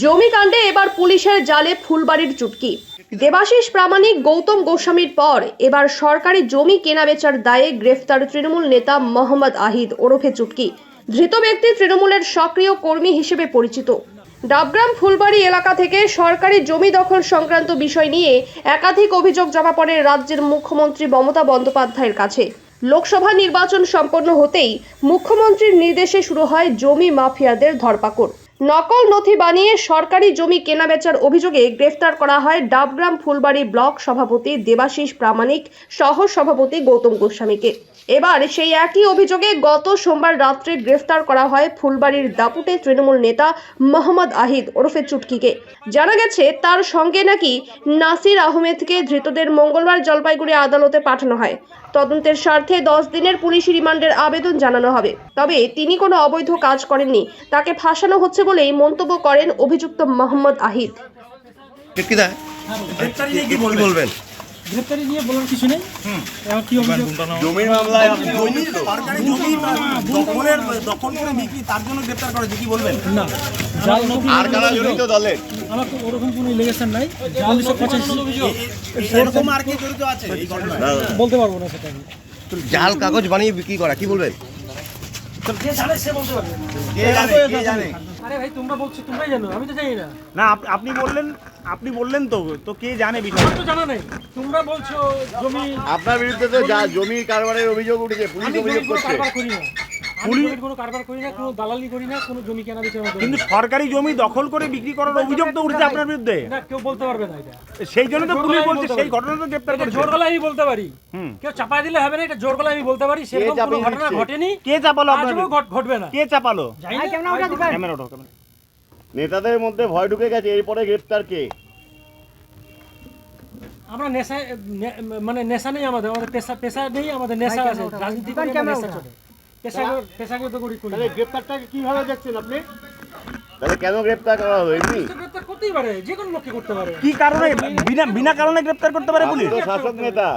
জমি কাণ্ডে এবার পুলিশের জালে ফুলবাড়ির চুটকি। দেবাশিস প্রামাণিক গৌতম গোস্বামীর পর এবার সরকারি জমি কেনাবেচার দায়ে গ্রেফতার তৃণমূল নেতা মোহাম্মদ আহিদ ওরফে চুটকি। ধৃত ব্যক্তি তৃণমূলের সক্রিয় কর্মী হিসেবে পরিচিত। ডাবগ্রাম ফুলবাড়ি এলাকা থেকে সরকারি জমি দখল সংক্রান্ত বিষয় নিয়ে একাধিক অভিযোগ জমা পড়ে রাজ্যের মুখ্যমন্ত্রী মমতা বন্দ্যোপাধ্যায়ের কাছে। লোকসভা নির্বাচন সম্পন্ন হতেই মুখ্যমন্ত্রীর নির্দেশে শুরু হয় জমি মাফিয়াদের ধরপাকড়। নকল নথি বানিয়ে সরকারি জমি কেনাবেচার অভিযোগে গ্রেফতার করা হয় ডাবগ্রাম ফুলবাড়ি ব্লক সভাপতি দেবাশিস প্রামাণিক সহ সভাপতি গৌতম গোস্বামীকে। এবার সেই একই অভিযোগে গত সোমবার রাত্রে গ্রেফতার করা হয় ফুলবাড়ির দাপুটে তৃণমূল নেতা মোহাম্মদ আহিদ ওরফে চুটকিকে। জানা গেছে, তার সঙ্গে নাকি নাসির আহমেদকে ধৃতদের মঙ্গলবার জলপাইগুড়ি আদালতে পাঠানো হয়। তদন্তের স্বার্থে দশ দিনের পুলিশি রিমান্ডের আবেদন জানানো হবে। তবে তিনি কোনো অবৈধ কাজ করেননি। তাকে ফাঁসানো হচ্ছে বলেই মন্তব্য করেন অভিযুক্ত মোহাম্মদ আহিদ। টিকিদা গ্রেপ্তারি নিয়ে কি কি বলবেন? বলবেন? গ্রেপ্তারি নিয়ে বলার কিছু নেই? কি অভিযোগ? জমির মামলায় সরকারি জমি দখলের দখল করে বিক্রি তার জন্য গ্রেপ্তার করেছে কি বলবেন? না। জাল আর কারা জড়িত দলের আমার তো ওরকম কোনো ইলিগেশন নাই। উনিশশো পঁচাশি এরকম আর কি জড়িত আছে বলতে পারব না সেটা জাল কাগজ বানিয়ে বিক্রি করা কি বলবেন? কে জানে সে বলতে পারবে। কে জানে কে জানে? আরে ভাই তোমরা বলছো তোমরাই জানো আমি তো জানি না। না আপনি বললেন আপনি বললেন তো তো কে জানে বিষয়? তো জানা নেই। তোমরা বলছো জমি আপনার বিরুদ্ধে তো যা জমি কারবারের অভিযোগ উঠেছে পুলিশ আমি অভিযোগ করছে। কারবার করি না আমি জমির কোনো কারবার করি না কোনো দালালি করি না কোনো জমি কেনা বেচা কিন্তু সরকারি জমি দখল করে বিক্রি করার অভিযোগ তো উঠেছে আপনার বিরুদ্ধে। না কেউ বলতে পারবে না এটা। সেই জন্য তো পুলিশ বলছে সেই ঘটনা তো গ্রেপ্তার করেছে। জোর গলায় আমি বলতে পারি। কেউ দিলে হবে না এটা জোর গলায় আমি বলতে পারি। সেরকম কোনো ঘটনা ঘটেনি। কে চাপালো আজও ঘটবে না। কে চাপালো? ক্যামেরা নেতাদের মধ্যে ভয় ঢুকে গেছে এরপরে গ্রেফতার কে? আমরা নেশা মানে নেশা নেই আমাদের আমাদের পেশা পেশা নেই আমাদের নেশা আছে রাজনীতি করি নেশা চলে পেশা পেশাগত করি। কীভাবে দেখছেন আপনি? তাহলে কেন গ্রেফতার করা হলো এমনি গ্রেপ্তার করতেই পারে যে কোনো লোককে করতে পারে। কি কারণে বিনা বিনা কারণে গ্রেপ্তার করতে পারে পুলিশ? শাসক নেতা।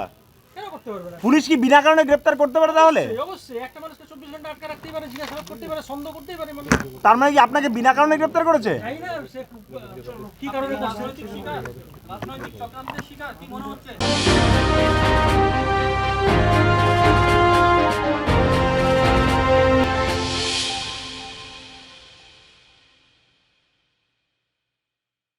পুলিশ কি বিনা কারণে গ্রেপ্তার করতে পারে তাহলে? অবশ্যই, অবশ্যই। একটা মানুষকে চব্বিশ ঘণ্টা আটকে রাখতেই পারে জিজ্ঞাসাবাদ করতেই পারে সন্দেহ করতেই পারে মানুষ। তার মানে কি আপনাকে বিনা কারণে গ্রেপ্তার করেছে? জানি না? সে কি কারণে করছে?